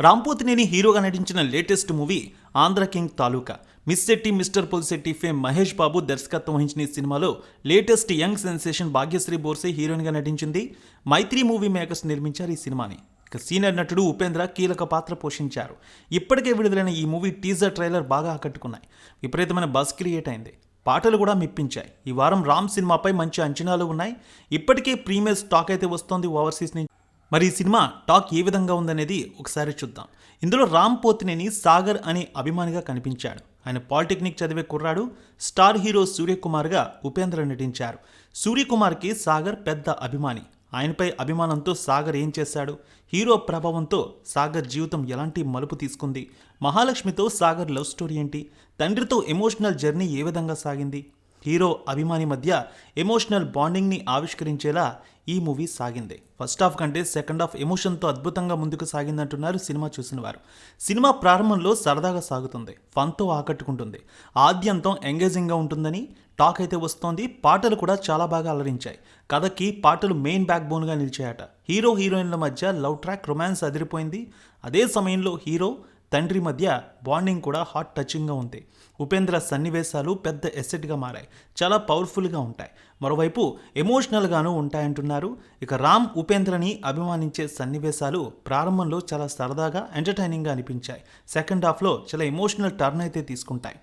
రాంపోతినేని హీరోగా నటించిన latest movie Andhra King Taluka. Miss Shetty Mister Polishetty fame Mahesh Babu దర్శకత్వం వహించిన ఈ సినిమాలో latest young sensation Bhagyashri Borse హీరోయిన్గా నటించింది. మైత్రి మూవీ మేకర్స్ నిర్మించారు ఈ సినిమాని. ఇక సీనియర్ నటుడు ఉపేంద్ర కీలక పాత్ర పోషించారు. ఇప్పటికే విడుదలైన ఈ మూవీ టీజర్ ట్రైలర్ బాగా ఆకట్టుకున్నాయి. విపరీతమైన బస్ క్రియేట్ అయింది. పాటలు కూడా మెప్పించాయి. ఈ వారం రామ్ సినిమాపై మంచి అంచనాలు ఉన్నాయి. ఇప్పటికే ప్రీమియర్ స్టాక్ అయితే వస్తోంది ఓవర్సీస్ నుంచి. మరి ఈ సినిమా టాక్ ఏ విధంగా ఉందనేది ఒకసారి చూద్దాం. ఇందులో రామ్ పోతినేని సాగర్ అనే అభిమానిగా కనిపించాడు. ఆయన పాలిటెక్నిక్ చదివే కుర్రాడు స్టార్ హీరో సూర్యకుమార్గా ఉపేంద్ర నటించారు. సూర్యకుమార్కి సాగర్ పెద్ద అభిమాని. ఆయనపై అభిమానంతో సాగర్ ఏం చేశాడు? హీరో ప్రభావంతో సాగర్ జీవితం ఎలాంటి మలుపు తీసుకుంది? మహాలక్ష్మితో సాగర్ లవ్ స్టోరీ ఏంటి? తండ్రితో ఎమోషనల్ జర్నీ ఏ విధంగా సాగింది? హీరో అభిమాని మధ్య ఎమోషనల్ బాండింగ్ని ఆవిష్కరించేలా ఈ మూవీ సాగింది. ఫస్ట్ హాఫ్ కంటే సెకండ్ హాఫ్ ఎమోషన్తో అద్భుతంగా ముందుకు సాగిందంటున్నారు సినిమా చూసిన వారు. సినిమా ప్రారంభంలో సరదాగా సాగుతుంది. ఫన్తో ఆకట్టుకుంటుంది. ఆద్యంతం ఎంగేజింగ్గా ఉంటుందని టాక్ అయితే వస్తోంది. పాటలు కూడా చాలా బాగా అలరించాయి. కథకి పాటలు మెయిన్ బ్యాక్ బోన్గా నిలిచాయట. హీరో హీరోయిన్ల మధ్య లవ్ ట్రాక్ రొమాన్స్ అదిరిపోయింది. అదే సమయంలో హీరో తండ్రి మధ్య బాండింగ్ కూడా హాట్ టచింగ్గా ఉంది. ఉపేంద్ర సన్నివేశాలు పెద్ద ఎసెట్గా మారాయి. చాలా పవర్ఫుల్గా ఉంటాయి. మరోవైపు ఎమోషనల్గాను ఉంటాయంటున్నారు. ఇక రామ్ ఉపేంద్రని అభిమానించే సన్నివేశాలు ప్రారంభంలో చాలా సరదాగా ఎంటర్టైనింగ్గా అనిపించాయి. సెకండ్ హాఫ్లో చాలా ఎమోషనల్ టర్న్ అయితే తీసుకుంటాయి.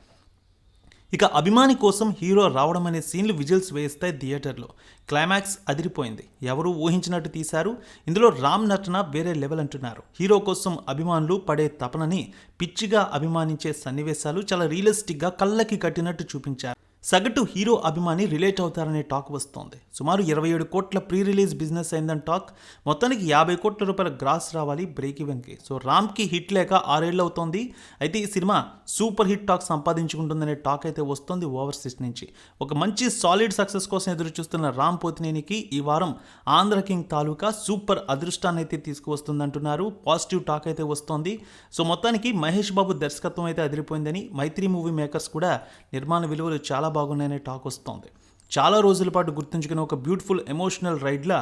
ఇక అభిమాని కోసం హీరో రావడం అనే సీన్లు విజిల్స్ వేస్తాయి థియేటర్లో. క్లైమాక్స్ అదిరిపోయింది. ఎవరు ఊహించినట్టు తీశారు. ఇందులో రామ్ నటన వేరే లెవెల్ అంటున్నారు. హీరో కోసం అభిమానులు పడే తపనని పిచ్చిగా అభిమానించే సన్నివేశాలు చాలా రియలిస్టిక్గా కళ్ళకి కట్టినట్టు చూపించారు. సగటు హీరో అభిమాని రిలేట్ అవుతారనే టాక్ వస్తోంది. సుమారు ఇరవై ఏడు కోట్ల ప్రీ రిలీజ్ బిజినెస్ అయిందని టాక్. మొత్తానికి యాభై కోట్ల రూపాయల గ్రాస్ రావాలి బ్రేక్ ఈవెన్కి సో రామ్కి హిట్ లేక ఆరేళ్ళు అవుతోంది. అయితే ఈ సినిమా సూపర్ హిట్ టాక్ సంపాదించుకుంటుందనే టాక్ అయితే వస్తుంది ఓవర్సీస్ నుంచి. ఒక మంచి సాలిడ్ సక్సెస్ కోసం ఎదురు చూస్తున్న రామ్ పోతినేనికి ఈ వారం ఆంధ్ర కింగ్ తాలూకా సూపర్ అదృష్టాన్ని అయితే తీసుకువస్తుందంటున్నారు. పాజిటివ్ టాక్ అయితే వస్తోంది. సో మొత్తానికి మహేష్ బాబు దర్శకత్వం అయితే అదిరిపోయిందని మైత్రి మూవీ మేకర్స్ కూడా నిర్మాణ విలువలు చాలా బాగున్నాయనే టాక్ వస్తోంది. చాలా రోజుల పాటు గుర్తుంచుకునే ఒక బ్యూటిఫుల్ ఎమోషనల్ రైడ్లా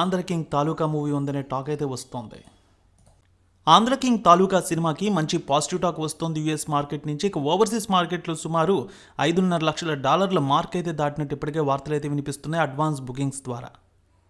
ఆంధ్ర కింగ్ తాలూకా మూవీ ఉందనే టాక్ అయితే వస్తోంది. ఆంధ్ర కింగ్ తాలూకా సినిమాకి మంచి పాజిటివ్ టాక్ వస్తోంది యుఎస్ మార్కెట్ నుంచి. ఇక ఓవర్సీస్ మార్కెట్లో సుమారు ఐదున్నర లక్షల డాలర్ల మార్క్ అయితే దాటినట్టు ఇప్పటికే వార్తలు అయితే వినిపిస్తున్నాయి అడ్వాన్స్ బుకింగ్స్ ద్వారా.